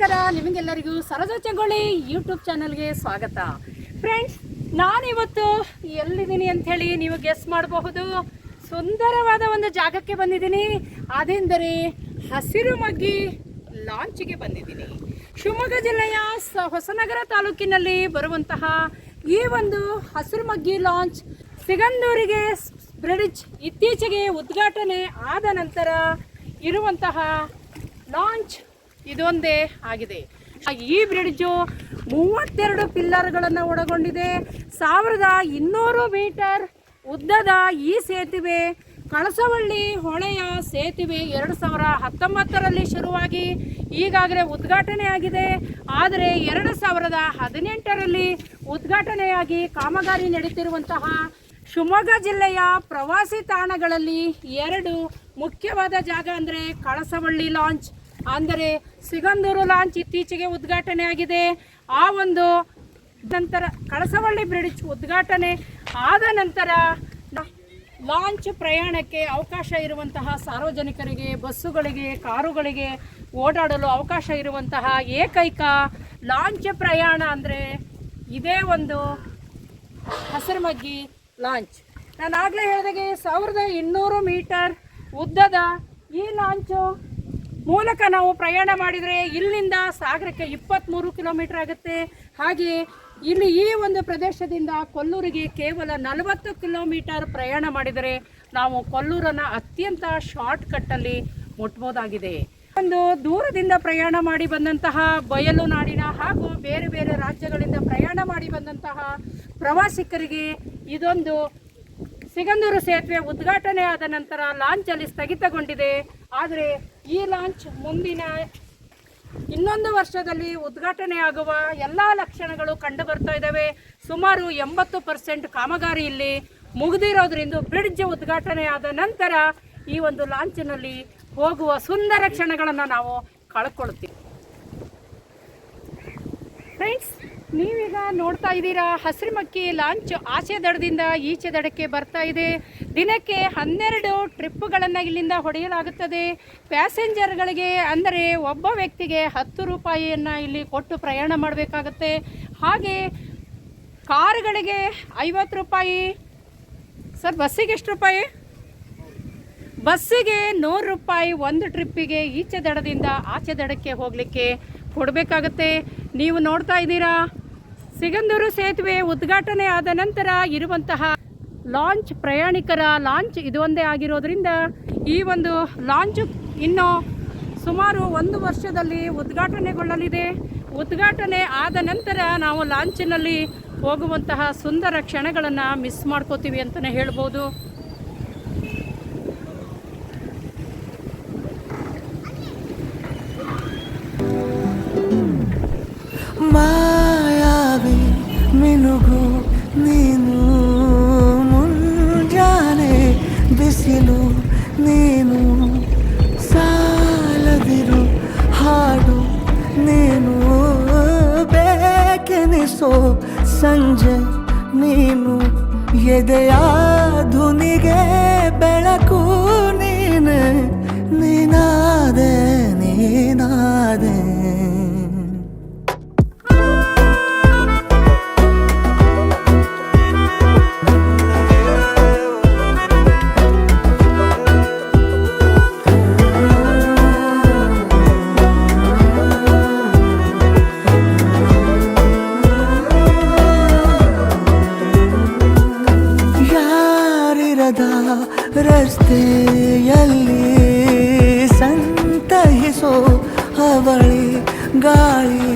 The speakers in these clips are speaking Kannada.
ನಿಮಗೆಲ್ಲರಿಗೂ ಸರೋಜ ಚಂಗೋಳಿ ಯೂಟ್ಯೂಬ್ ಚಾನಲ್ಗೆ ಸ್ವಾಗತ. ಫ್ರೆಂಡ್ಸ್ ನಾನಿವತ್ತು ಎಲ್ಲಿದ್ದೀನಿ ಅಂಥೇಳಿ ನೀವು ಗೆಸ್ ಮಾಡಬಹುದು. ಸುಂದರವಾದ ಒಂದು ಜಾಗಕ್ಕೆ ಬಂದಿದ್ದೀನಿ. ಅದೆಂದರೆ ಹಸಿರು ಮಗ್ಗಿ ಲಾಂಚ್ಗೆ ಬಂದಿದ್ದೀನಿ. ಶಿವಮೊಗ್ಗ ಜಿಲ್ಲೆಯ ಹೊಸನಗರ ತಾಲೂಕಿನಲ್ಲಿ ಬರುವಂತಹ ಈ ಒಂದು ಹಸಿರು ಮಗ್ಗಿ ಲಾಂಚ್ ಸಿಗಂದೂರಿಗೆ ಬ್ರಿಡ್ಜ್ ಇತ್ತೀಚೆಗೆ ಉದ್ಘಾಟನೆ ಆದ ನಂತರ ಇರುವಂತಹ ಲಾಂಚ್ ಇದೊಂದೇ ಆಗಿದೆ. ಈ ಬ್ರಿಡ್ಜು ಮೂವತ್ತೆರಡು ಪಿಲ್ಲರ್ಗಳನ್ನು ಒಳಗೊಂಡಿದೆ. ಸಾವಿರದ ಇನ್ನೂರು ಮೀಟರ್ ಉದ್ದದ ಈ ಸೇತುವೆ, ಕಳಸವಳ್ಳಿ ಹೊಳೆಯ ಸೇತುವೆ ಎರಡು ಸಾವಿರ ಹತ್ತೊಂಬತ್ತರಲ್ಲಿ ಶುರುವಾಗಿ ಈಗಾಗಲೇ ಉದ್ಘಾಟನೆ ಆಗಿದೆ ಆದರೆ ಎರಡು ಸಾವಿರದ ಹದಿನೆಂಟರಲ್ಲಿ ಉದ್ಘಾಟನೆಯಾಗಿ ಕಾಮಗಾರಿ ನಡೀತಿರುವಂತಹ ಶಿವಮೊಗ್ಗ ಜಿಲ್ಲೆಯ ಪ್ರವಾಸಿ ತಾಣಗಳಲ್ಲಿ ಎರಡು ಮುಖ್ಯವಾದ ಜಾಗ ಅಂದರೆ ಕಳಸವಳ್ಳಿ ಲಾಂಚ್. ಅಂದರೆ ಸಿಗಂದೂರು ಲಾಂಚ್ ಇತ್ತೀಚೆಗೆ ಉದ್ಘಾಟನೆ ಆಗಿದೆ ಆ ಒಂದು ನಂತರ ಕಳಸವಳ್ಳಿ ಬ್ರಿಡ್ಜ್ ಉದ್ಘಾಟನೆ ಆದ ನಂತರ ಲಾಂಚ್ ಪ್ರಯಾಣಕ್ಕೆ ಅವಕಾಶ ಇರುವಂತಹ ಸಾರ್ವಜನಿಕರಿಗೆ, ಬಸ್ಸುಗಳಿಗೆ, ಕಾರುಗಳಿಗೆ ಓಡಾಡಲು ಅವಕಾಶ ಇರುವಂತಹ ಏಕೈಕ ಲಾಂಚ್ ಪ್ರಯಾಣ ಅಂದರೆ ಇದೇ ಒಂದು ಹಸಿರುಮಗ್ಗಿ ಲಾಂಚ್. ನಾನು ಆಗಲೇ ಹೇಳಿದಾಗೆ ಸಾವಿರದ ಇನ್ನೂರು ಮೀಟರ್ ಉದ್ದದ ಈ ಲಾಂಚು ಮೂಲಕ ನಾವು ಪ್ರಯಾಣ ಮಾಡಿದರೆ ಇಲ್ಲಿಂದ ಸಾಗರಕ್ಕೆ ಇಪ್ಪತ್ತ್ಮೂರು ಕಿಲೋಮೀಟರ್ ಆಗುತ್ತೆ. ಹಾಗೆ ಇಲ್ಲಿ ಈ ಒಂದು ಪ್ರದೇಶದಿಂದ ಕೊಲ್ಲೂರಿಗೆ ಕೇವಲ ನಲವತ್ತು ಕಿಲೋಮೀಟರ್ ಪ್ರಯಾಣ ಮಾಡಿದರೆ ನಾವು ಕೊಲ್ಲೂರನ್ನು ಅತ್ಯಂತ ಶಾರ್ಟ್ ಕಟ್ಟಲ್ಲಿ ಮುಟ್ಬೋದಾಗಿದೆ. ಒಂದು ದೂರದಿಂದ ಪ್ರಯಾಣ ಮಾಡಿ ಬಂದಂತಹ ಬಯಲು ನಾಡಿನ ಹಾಗೂ ಬೇರೆ ಬೇರೆ ರಾಜ್ಯಗಳಿಂದ ಪ್ರಯಾಣ ಮಾಡಿ ಬಂದಂತಹ ಪ್ರವಾಸಿಗರಿಗೆ ಇದೊಂದು ಸಿಗಂದೂರು ಸೇತುವೆ ಉದ್ಘಾಟನೆ ಆದ ನಂತರ ಲಾಂಚಲ್ಲಿ ಸ್ಥಗಿತಗೊಂಡಿದೆ. ಆದರೆ ಈ ಲಾಂಚ್ ಮುಂದಿನ ಇನ್ನೊಂದು ವರ್ಷದಲ್ಲಿ ಉದ್ಘಾಟನೆ ಆಗುವ ಎಲ್ಲ ಲಕ್ಷಣಗಳು ಕಂಡು ಬರ್ತಾ ಇದ್ದಾವೆ. ಸುಮಾರು ಎಂಬತ್ತು ಪರ್ಸೆಂಟ್ ಕಾಮಗಾರಿ ಇಲ್ಲಿ ಮುಗಿದಿರೋದ್ರಿಂದ ಬ್ರಿಡ್ಜ್ ಉದ್ಘಾಟನೆ ಆದ ನಂತರ ಈ ಒಂದು ಲಾಂಚಿನಲ್ಲಿ ಹೋಗುವ ಸುಂದರ ಕ್ಷಣಗಳನ್ನು ನಾವು ಕಳ್ಕೊಳ್ತೀವಿ ಫ್ರೆಂಡ್ಸ್ ನೀವೀಗ ನೋಡ್ತಾ ಇದ್ದೀರಾ ಹಸಿರುಮಕ್ಕಿ ಲಾಂಚ್ ಆಚೆ ದಡದಿಂದ ಈಚೆ ದಡಕ್ಕೆ ಬರ್ತಾ ಇದೆ. ದಿನಕ್ಕೆ ಹನ್ನೆರಡು ಟ್ರಿಪ್ಗಳನ್ನು ಇಲ್ಲಿಂದ ಹೊಡೆಯಲಾಗುತ್ತದೆ. ಪ್ಯಾಸೆಂಜರ್ಗಳಿಗೆ ಅಂದರೆ ಒಬ್ಬ ವ್ಯಕ್ತಿಗೆ ಹತ್ತು ರೂಪಾಯಿಯನ್ನು ಇಲ್ಲಿ ಕೊಟ್ಟು ಪ್ರಯಾಣ ಮಾಡಬೇಕಾಗುತ್ತೆ. ಹಾಗೆ ಕಾರುಗಳಿಗೆ ಐವತ್ತು ರೂಪಾಯಿ. ಸರ್, ಬಸ್ಸಿಗೆ ಎಷ್ಟು ರೂಪಾಯಿ? ಬಸ್ಸಿಗೆ ನೂರು ರೂಪಾಯಿ ಒಂದು ಟ್ರಿಪ್ಪಿಗೆ ಈಚೆ ದಡದಿಂದ ಆಚೆ ದಡಕ್ಕೆ ಹೋಗಲಿಕ್ಕೆ ಕೊಡಬೇಕಾಗತ್ತೆ. ನೀವು ನೋಡ್ತಾ ಇದ್ದೀರಾ? ಸಿಗಂದೂರು ಸೇತುವೆ ಉದ್ಘಾಟನೆ ಆದ ನಂತರ ಇರುವಂತಹ ಲಾಂಚ್ ಪ್ರಯಾಣಿಕರ ಲಾಂಚ್ ಇದೊಂದೇ ಆಗಿರೋದ್ರಿಂದ ಈ ಒಂದು ಲಾಂಚ್ ಇನ್ನು ಸುಮಾರು ಒಂದು ವರ್ಷದಲ್ಲಿ ಉದ್ಘಾಟನೆಗೊಳ್ಳಲಿದೆ. ಉದ್ಘಾಟನೆ ಆದ ನಂತರ ನಾವು ಲಾಂಚಿನಲ್ಲಿ ಹೋಗುವಂತಹ ಸುಂದರ ಕ್ಷಣಗಳನ್ನು ಮಿಸ್ ಮಾಡ್ಕೋತೀವಿ ಅಂತಲೇ ಹೇಳ್ಬೋದು. ನೀನು ಬೇಕೆನಿಸೋ ಸಂಜೆ ನೀನು ಎದೆಯ ಧುನಿಗೆ ಬೆಳಕು ನೀನೆ ನೀನಾದೆ ನೀನಾದೆ. ಗಾಳಿ.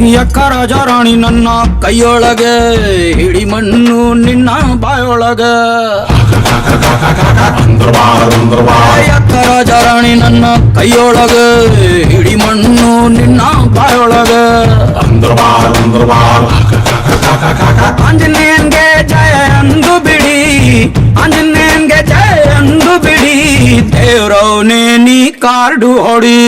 ರಾಜ ರಾಣಿ ನನ್ನ ಕೈಯೊಳಗೆ, ಹಿಡಿ ಮಣ್ಣು ನಿನ್ನ ಬಾಯೊಳಗೆ. ಅಂದ್ರ ಬಾರ ಅಂದ್ರ ಬಾರ ಯಕ್ಕ ರಾಜ ರಾಣಿ ನನ್ನ ಕೈಯೊಳಗೆ, ಹಿಡಿ ಮಣ್ಣು ನಿನ್ನ ಬಾಯೊಳಗೆ. ಅಂದ್ರ ಬಾರ ಅಂದ್ರ ಬಾರ ಆಂಜನೇಯನ್ಗೆ ಜಯ ಅಂದು ಬಿಡಿ ಆಂಜನೇಯನ್ಗೆ ಜಯ ಅಂದು ಬಿಡಿ ದೇವ್ರವನೇ ನೀ ಕಾರ್ಡು ಹೊಡಿ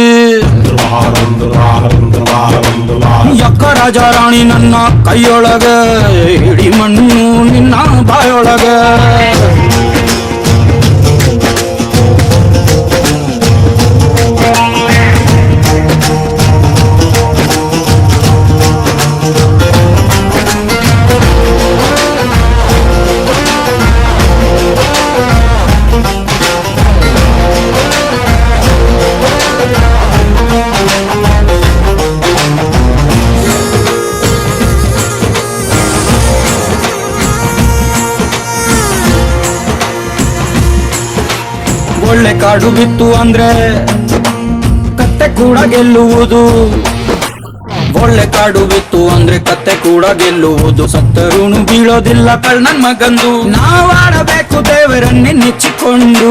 ಅಂದ್ರ ಬಾರ ಅಂದ್ರ ಬಾರ ಅಂದ್ರ ಬಾರ ಅಂದ್ರ ಬಾರ ಯಕ್ಕ ರಾಜ ರಾಣಿ ನನ್ನ ಕೈಯೊಳಗೆ ಹಿಡಿ ಮಣ್ಣು ನಿನ್ನ ಬಾಯೊಳಗೆ ಕಾಡು ಬಿತ್ತು ಅಂದ್ರೆ ಕತ್ತೆ ಕೂಡ ಗೆಲ್ಲುವುದು. ಒಳ್ಳೆ ಕಾಡು ಬಿತ್ತು ಅಂದ್ರೆ ಕತ್ತೆ ಕೂಡ ಗೆಲ್ಲುವುದು. ಸತ್ತರುಣು ಬೀಳೋದಿಲ್ಲ ಕಳ್ಳನ ಮಗಂದು. ನಾವಾಡಬೇಕು ದೇವರನ್ನೇ ನೆಚ್ಚಿಕೊಂಡು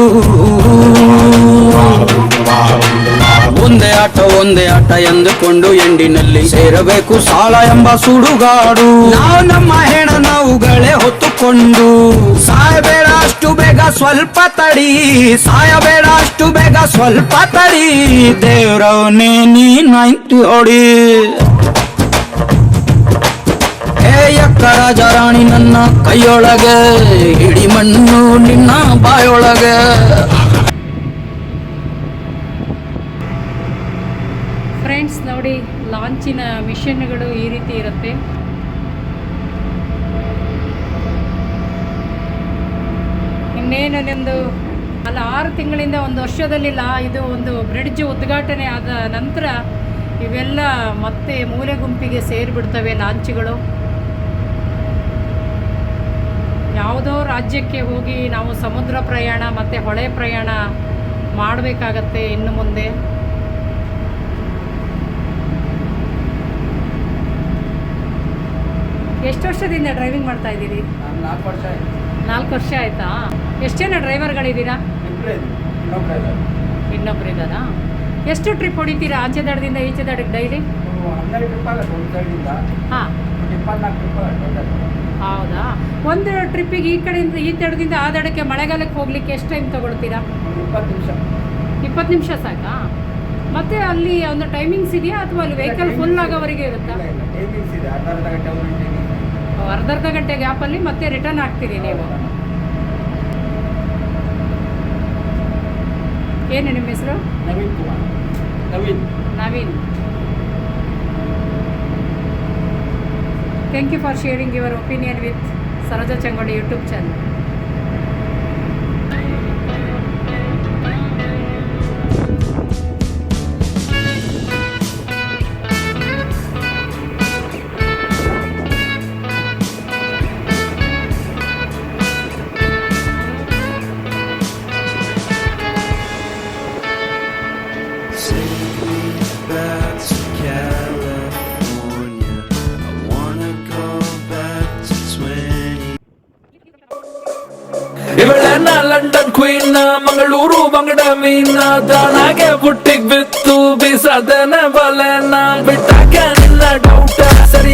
ಒಂದೇ ಆಟ ಒಂದೇ ಆಟ ಎಂದುಕೊಂಡು ಎಂಡಿನಲ್ಲಿ ಸೇರಬೇಕು ಸಾಲ ಎಂಬ ಸುಡುಗಾಡು. ನಾವು ನಮ್ಮ ಹೆಣ ನಾವುಗಳೇ ಹೊತ್ತುಕೊಂಡು. ಸಾಯಬೇಡ ಅಷ್ಟು ಬೇಗ ಸ್ವಲ್ಪ ತಡಿ, ಸಾಯಬೇಡ ಅಷ್ಟು ಬೇಗ ಸ್ವಲ್ಪ ತಡಿ. ದೇವ್ರವನೇ ನೀ ನೈಂಟಿ ಹೊಡಿ. ರಾಜ ರಾಣಿ ನನ್ನ ಕೈಯೊಳಗೆ ಇಡಿ ಮಣ್ಣು ನಿನ್ನ ಬಾಯೊಳಗೆ. ಫ್ರೆಂಡ್ಸ್ ನೋಡಿ ಲಾಂಚಿನ ಮಿಷನ್ಗಳು ಈ ರೀತಿ ಇರುತ್ತೆ. ಇನ್ನೇನು ನಿಮ್ಮದು ಅಲ್ಲ, ಆರು ತಿಂಗಳಿಂದ ಒಂದು ವರ್ಷದಲ್ಲಿ ಲಾ, ಇದು ಒಂದು ಬ್ರಿಡ್ಜ್ ಉದ್ಘಾಟನೆ ಆದ ನಂತರ ಇವೆಲ್ಲ ಮತ್ತೆ ಮೂಲೆ ಗುಂಪಿಗೆ ಸೇರಿಬಿಡ್ತವೆ ಲಾಂಚ್ಗಳು. ಯಾವುದೋ ರಾಜ್ಯಕ್ಕೆ ಹೋಗಿ ನಾವು ಸಮುದ್ರ ಪ್ರಯಾಣ ಮತ್ತು ಹೊಳೆ ಪ್ರಯಾಣ ಮಾಡಬೇಕಾಗತ್ತೆ ಇನ್ನು ಮುಂದೆ. ಎಷ್ಟು ವರ್ಷದಿಂದ ಡ್ರೈವಿಂಗ್ ಮಾಡ್ತಾ ಇದ್ದೀರಿ? ನಾಲ್ಕು ವರ್ಷ ನಾಲ್ಕು ವರ್ಷ ಆಯ್ತಾ? ಎಷ್ಟು ಜನ ಡ್ರೈವರ್ಗಳಿದ್ದೀರಾ ಇನ್ನೊಬ್ರು ಇದ್ದಾರಾ. ಎಷ್ಟು ಟ್ರಿಪ್ ಹೊಡಿತೀರಾ ಆಚೆ ದಡದಿಂದ ಈಚೆ ದಡಕ್ಕೆ ಡೈಲಿ ಹನ್ನೆರಡು ಟ್ರಿಪ್ ಆಗುತ್ತೆ ಒಂದು ಸೈಡಿಂದ ಹಾಂ. ಇಪ್ಪತ್ನಾಲ್ಕು ಟ್ರಿಪ್ ಆಗುತ್ತೆ ಹೌದಾ? ಒಂದು ಟ್ರಿಪ್ಪಿಗೆ ಈ ಕಡೆಯಿಂದ ಈ ತಡದಿಂದ ಆ ದಡಕ್ಕೆ ಮಳೆಗಾಲಕ್ಕೆ ಹೋಗ್ಲಿಕ್ಕೆ ಎಷ್ಟು ಟೈಮ್ ತಗೊಳ್ತೀರಾ? ಇಪ್ಪತ್ತು ನಿಮಿಷ. ಇಪ್ಪತ್ತು ನಿಮಿಷ ಸಾಕಾ? ಮತ್ತೆ ಅಲ್ಲಿ ಒಂದು ಟೈಮಿಂಗ್ಸ್ ಇದೆಯಾ ಅಥವಾ ಅಲ್ಲಿ ವೆಹಿಕಲ್ ಫುಲ್ ಆಗೋವರೆಗೆ ಇರುತ್ತಾ? ಇಲ್ಲ ಇಲ್ಲ. ಟೈಮಿಂಗ್ಸ್ ಇದೆ. ಅರ್ಧ ಅರ್ಧ ಗಂಟೆ ಒಂದು ಗಂಟೆ ಅರ್ಧ ಅರ್ಧ ಗಂಟೆ ಗ್ಯಾಪಲ್ಲಿ ಮತ್ತೆ ರಿಟರ್ನ್ ಆಗ್ತೀರಿ ನೀವು. ಏನು ನಿಮ್ಮ ಹೆಸರು? Naveen Kumar. Naveen. Naveen. Thank you for sharing your opinion with Saroja Changodi YouTube channel ಇವಳೆನ್ನ London queen Mangaluru ಬಂಗಡ ಮೀನ ದಾನಾಗೆ ಬುಟ್ಟಿಗ್ ಬಿತ್ತು ಬೀಸದನ ಬಲೆನ ಬಿಟ್ಟಾಗ ನಿನ್ನ ಡೌಟ ಸರಿ